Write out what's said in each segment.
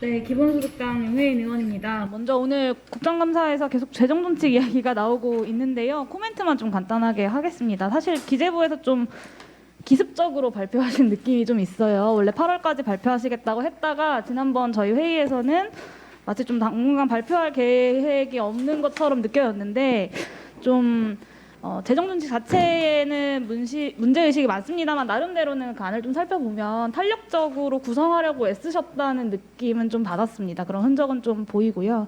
네, 기본소득당 용혜인 의원입니다. 먼저 오늘 국정감사에서 계속 재정정책 이야기가 나오고 있는데요. 코멘트만 좀 간단하게 하겠습니다. 사실 기재부에서 좀 기습적으로 발표하신 느낌이 좀 있어요. 원래 8월까지 발표하시겠다고 했다가 지난번 저희 회의에서는 마치 좀 당분간 발표할 계획이 없는 것처럼 느껴졌는데 좀 어, 재정 정책 자체에는 문시, 문제의식이 많습니다만 나름대로는 간을 좀 살펴보면 탄력적으로 구성하려고 애쓰셨다는 느낌은 좀 받았습니다. 그런 흔적은 좀 보이고요.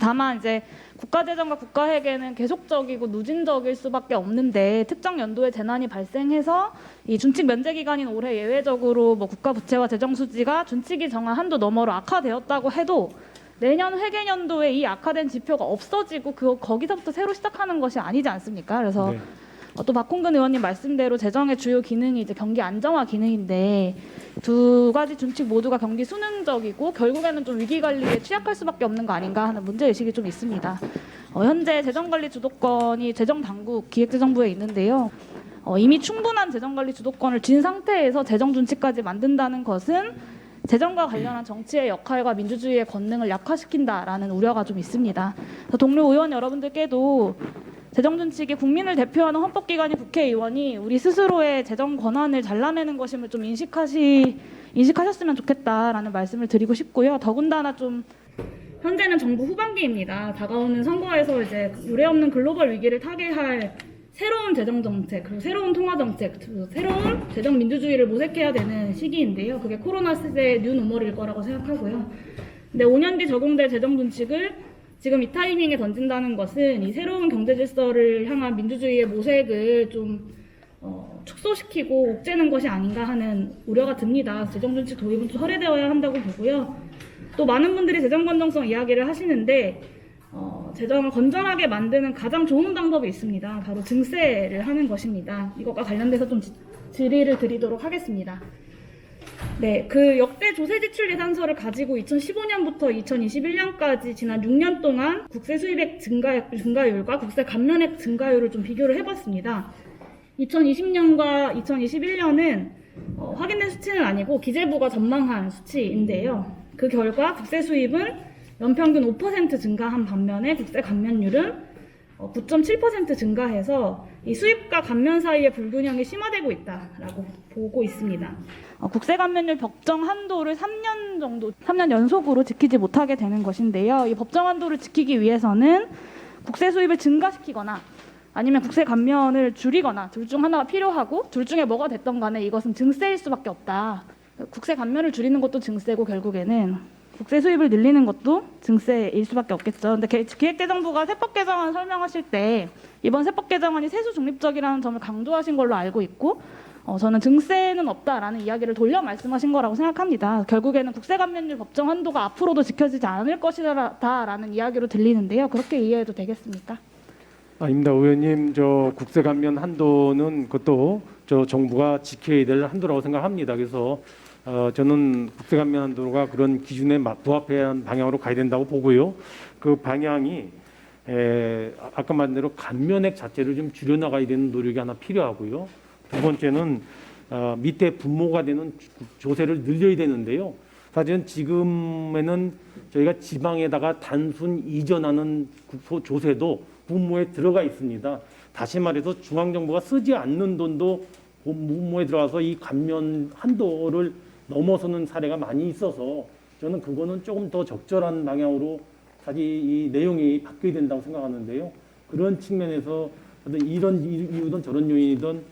다만 이제 국가재정과 국가회계는 계속적이고 누진적일 수밖에 없는데 특정 연도에 재난이 발생해서 이 준칙 면제 기간인 올해 예외적으로 뭐 국가 부채와 재정 수지가 준칙이 정한 한도 너머로 악화되었다고 해도 내년 회계년도에 이 악화된 지표가 없어지고 그 거기서부터 새로 시작하는 것이 아니지 않습니까? 그래서 네. 어, 또 박홍근 의원님 말씀대로 재정의 주요 기능이 이제 경기 안정화 기능인데 두 가지 준칙 모두가 경기 순응적이고 결국에는 좀 위기 관리에 취약할 수밖에 없는 거 아닌가 하는 문제 의식이 좀 있습니다. 어, 현재 재정 관리 주도권이 재정 당국 기획재정부에 있는데요. 어, 이미 충분한 재정 관리 주도권을 쥔 상태에서 재정 준칙까지 만든다는 것은 재정과 관련한 정치의 역할과 민주주의의 권능을 약화시킨다라는 우려가 좀 있습니다. 동료 의원 여러분들께도 재정 준칙이 국민을 대표하는 헌법기관인 국회의원이 우리 스스로의 재정 권한을 잘라내는 것임을 좀 인식하시 인식하셨으면 좋겠다라는 말씀을 드리고 싶고요. 더군다나 좀 현재는 정부 후반기입니다. 다가오는 선거에서 이제 유례 없는 글로벌 위기를 타개할 새로운 재정 정책 그리고 새로운 통화 정책 새로운 재정 민주주의를 모색해야 되는 시기인데요. 그게 코로나 시대의 뉴 노멀일 거라고 생각하고요. 근데 5년 뒤 적용될 재정 준칙을 지금 이 타이밍에 던진다는 것은 이 새로운 경제 질서를 향한 민주주의의 모색을 좀 어, 축소시키고 옥죄는 것이 아닌가 하는 우려가 듭니다. 재정 준칙 도입은 좀 허례되어야 한다고 보고요. 또 많은 분들이 재정 건정성 이야기를 하시는데 어, 재정을 건전하게 만드는 가장 좋은 방법이 있습니다. 바로 증세를 하는 것입니다. 이것과 관련돼서 좀 지- 질의를 드리도록 하겠습니다. 네, 그 역대 조세 지출 예산서를 가지고 2015년부터 2021년까지 지난 6년 동안 국세 수입액 증가, 증가율과 국세 감면액 증가율을 좀 비교를 해봤습니다. 2020년과 2021년은 어, 확인된 수치는 아니고 기재부가 전망한 수치인데요. 그 결과 국세 수입은 연평균 5% 증가한 반면에 국세 감면율은 어, 9.7% 증가해서 이 수입과 감면 사이의 불균형이 심화되고 있다라고 보고 있습니다. 어, 국세 감면율 법정 한도를 3년 정도, 3년 연속으로 지키지 못하게 되는 것인데요. 이 법정 한도를 지키기 위해서는 국세 수입을 증가시키거나 아니면 국세 감면을 줄이거나 둘 중 하나가 필요하고 둘 중에 뭐가 됐던 간에 이것은 증세일 수밖에 없다. 국세 감면을 줄이는 것도 증세고 결국에는 국세 수입을 늘리는 것도 증세일 수밖에 없겠죠. 근데 개- 기획재정부가 세법 개정안 설명하실 때 이번 세법 개정안이 세수 중립적이라는 점을 강조하신 걸로 알고 있고 어, 저는 증세는 없다라는 이야기를 돌려 말씀하신 거라고 생각합니다. 결국에는 국세 감면율 법정 한도가 앞으로도 지켜지지 않을 것이다라는 이야기로 들리는데요. 그렇게 이해해도 되겠습니까? 아닙니다, 의원님. 저 국세 감면 한도는 그것도 저 정부가 지켜야 될 한도라고 생각합니다. 그래서 어, 저는 국세 감면 한도가 그런 기준에 마- 부합해야 하는 방향으로 가야 된다고 보고요. 그 방향이 에, 아- 아까 말한 대로 감면액 자체를 좀 줄여나가야 되는 노력이 하나 필요하고요. 두 번째는 어, 밑에 분모가 되는 조- 조세를 늘려야 되는데요. 사실은 지금에는 저희가 지방에다가 단순 이전하는 조세도 분모에 들어가 있습니다. 다시 말해서 중앙정부가 쓰지 않는 돈도 분모에 들어가서 이 감면 한도를 넘어서는 사례가 많이 있어서 저는 그거는 조금 더 적절한 방향으로 사실 이 내용이 바뀌어야 된다고 생각하는데요. 그런 측면에서 이런 이유든 저런 요인이든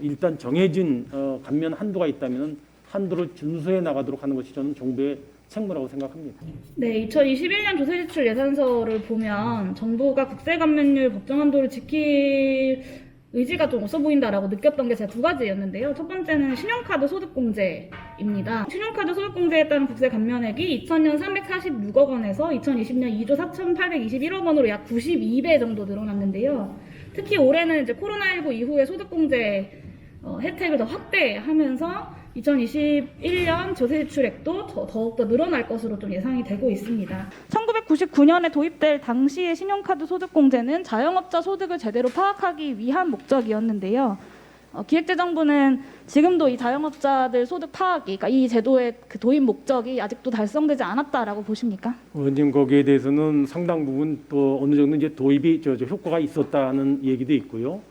일단 정해진 어, 감면 한도가 있다면 한도를 준수해 나가도록 하는 것이 저는 정부의 책무라고 생각합니다. 네, 2021년 조세 지출 예산서를 보면 정부가 국세 감면율 법정 한도를 지킬 의지가 좀 없어 보인다라고 느꼈던 게 제가 두 가지였는데요. 첫 번째는 신용카드 소득공제입니다. 신용카드 소득공제에 따른 국세 감면액이 2000년 346억 원에서 2020년 2조 4,821억 원으로 약 92배 정도 늘어났는데요. 특히 올해는 이제 코로나19 이후에 소득공제 어, 혜택을 더 확대하면서 2021년 조세 지출액도 더, 더욱더 늘어날 것으로 좀 예상이 되고 있습니다. 1999년에 도입될 당시의 신용카드 소득공제는 자영업자 소득을 제대로 파악하기 위한 목적이었는데요. 어, 기획재정부는 지금도 이 자영업자들 소득 파악이, 그러니까 이 제도의 그 도입 목적이 아직도 달성되지 않았다라고 보십니까? 의원님 거기에 대해서는 상당 부분 또 어느 정도 이제 도입이 저, 저 효과가 있었다는 얘기도 있고요.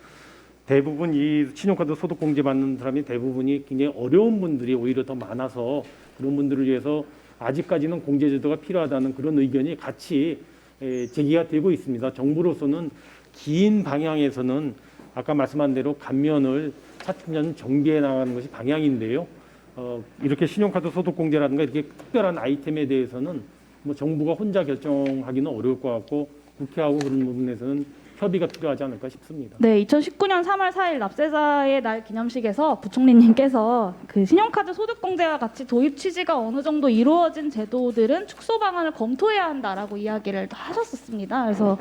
대부분 이 신용카드 소득 공제 받는 사람이 대부분이 굉장히 어려운 분들이 오히려 더 많아서 그런 분들을 위해서 아직까지는 공제 제도가 필요하다는 그런 의견이 같이 에, 제기가 되고 있습니다. 정부로서는 긴 방향에서는 아까 말씀한 대로 감면을 차츰차츰 정비해 나가는 것이 방향인데요. 어, 이렇게 신용카드 소득 공제라든가 이렇게 특별한 아이템에 대해서는 뭐 정부가 혼자 결정하기는 어려울 것 같고 국회하고 그런 부분에서는 협의가 필요하지 않을까 싶습니다. 네, 2019년 3월 4일 납세자의 날 기념식에서 부총리님께서 그 신용카드 소득공제와 같이 도입 취지가 어느 정도 이루어진 제도들은 축소 방안을 검토해야 한다라고 이야기를 하셨었습니다. 그래서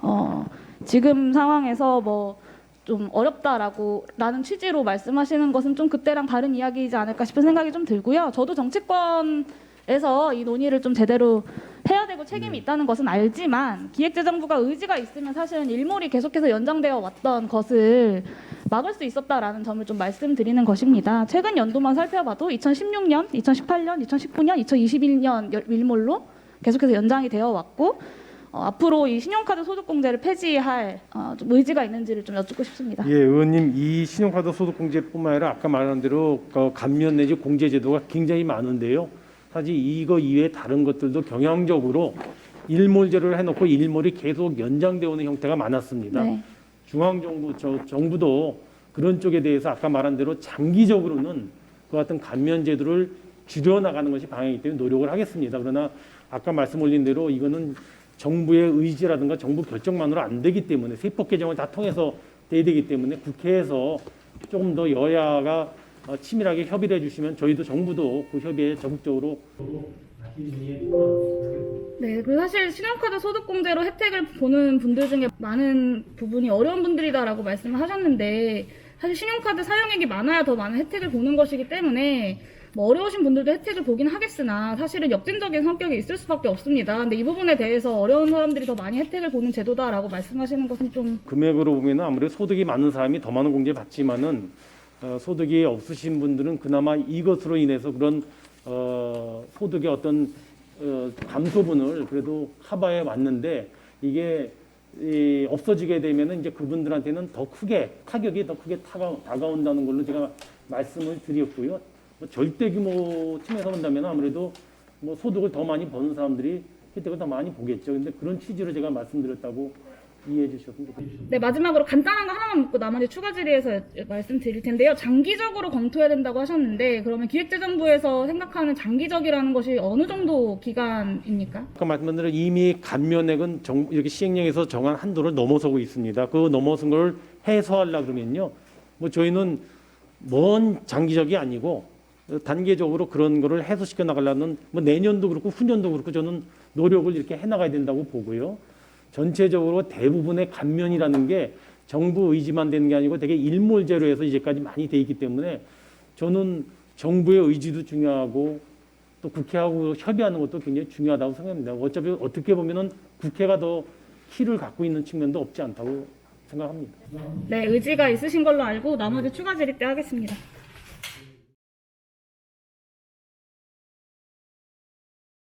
어, 지금 상황에서 뭐 좀 어렵다라고 라는 취지로 말씀하시는 것은 좀 그때랑 다른 이야기이지 않을까 싶은 생각이 좀 들고요. 저도 정치권 에서 이 논의를 좀 제대로 되고 책임이 있다는 것은 알지만 기획재정부가 의지가 있으면 사실은 일몰이 계속해서 연장되어 왔던 것을 막을 수 있었다라는 점을 좀 말씀드리는 것입니다. 최근 연도만 살펴봐도 2016년, 2018년, 2019년, 2021년 일몰로 계속해서 연장이 되어 왔고 어, 앞으로 이 신용카드 소득공제를 폐지할 어, 좀 의지가 있는지를 좀 여쭙고 싶습니다. 예, 의원님 이 신용카드 소득 공제뿐만 아니라 아까 말한 대로 그 감면 내지 공제 제도가 굉장히 많은데요. 사실 이거 이외에 다른 것들도 경향적으로 일몰제를 해놓고 일몰이 계속 연장되어 오는 형태가 많았습니다. 네. 중앙 정부 저 정부도 그런 쪽에 대해서 아까 말한 대로 장기적으로는 그 같은 감면 제도를 줄여 나가는 것이 방향이기 때문에 노력을 하겠습니다. 그러나 아까 말씀 올린 대로 이거는 정부의 의지라든가 정부 결정만으로 안 되기 때문에 세법 개정을 다 통해서 돼야 되기 때문에 국회에서 조금 더 여야가 어, 치밀하게 협의를 해주시면 저희도 정부도 그 협의에 적극적으로 네, 그리고 사실 신용카드 소득공제로 혜택을 보는 분들 중에 많은 부분이 어려운 분들이다라고 말씀을 하셨는데 사실 신용카드 사용액이 많아야 더 많은 혜택을 보는 것이기 때문에 뭐 어려우신 분들도 혜택을 보긴 하겠으나 사실은 역진적인 성격이 있을 수밖에 없습니다. 근데 이 부분에 대해서 어려운 사람들이 더 많이 혜택을 보는 제도다라고 말씀하시는 것은 좀 금액으로 보면 아무래도 소득이 많은 사람이 더 많은 공제 받지만은 어, 소득이 없으신 분들은 그나마 이것으로 인해서 그런 어, 소득의 어떤 어, 감소분을 그래도 커버해 왔는데 이게 이, 없어지게 되면은 이제 그분들한테는 더 크게 타격이 더 크게 타가, 다가온다는 걸로 제가 말씀을 드렸고요. 뭐 절대 규모 측면에서 본다면 아무래도 뭐 소득을 더 많이 버는 사람들이 혜택을 더 많이 보겠죠. 근데 그런 취지로 제가 말씀드렸다고 이해해 주셨으면 좋겠습니다. 네, 마지막으로 간단한 거 하나만 묻고 나머지 추가 질의해서 여- 말씀드릴 텐데요. 장기적으로 검토해야 된다고 하셨는데 그러면 기획재정부에서 생각하는 장기적이라는 것이 어느 정도 기간입니까? 아까 말씀드린 대로 이미 감면액은 정, 이렇게 시행령에서 정한 한도를 넘어서고 있습니다. 그 넘어선 걸 해소하려 그러면요. 뭐 저희는 먼 장기적이 아니고 단계적으로 그런 거를 해소시켜 나가려는 뭐 내년도 그렇고 후년도 그렇고 저는 노력을 이렇게 해 나가야 된다고 보고요. 전체적으로 대부분의 감면이라는 게 정부 의지만 되는 게 아니고 되게 일몰제로 해서 이제까지 많이 돼 있기 때문에 저는 정부의 의지도 중요하고 또 국회하고 협의하는 것도 굉장히 중요하다고 생각합니다. 어차피 어떻게 보면은 국회가 더 키를 갖고 있는 측면도 없지 않다고 생각합니다. 네, 의지가 있으신 걸로 알고 나머지 추가 질의 때 하겠습니다.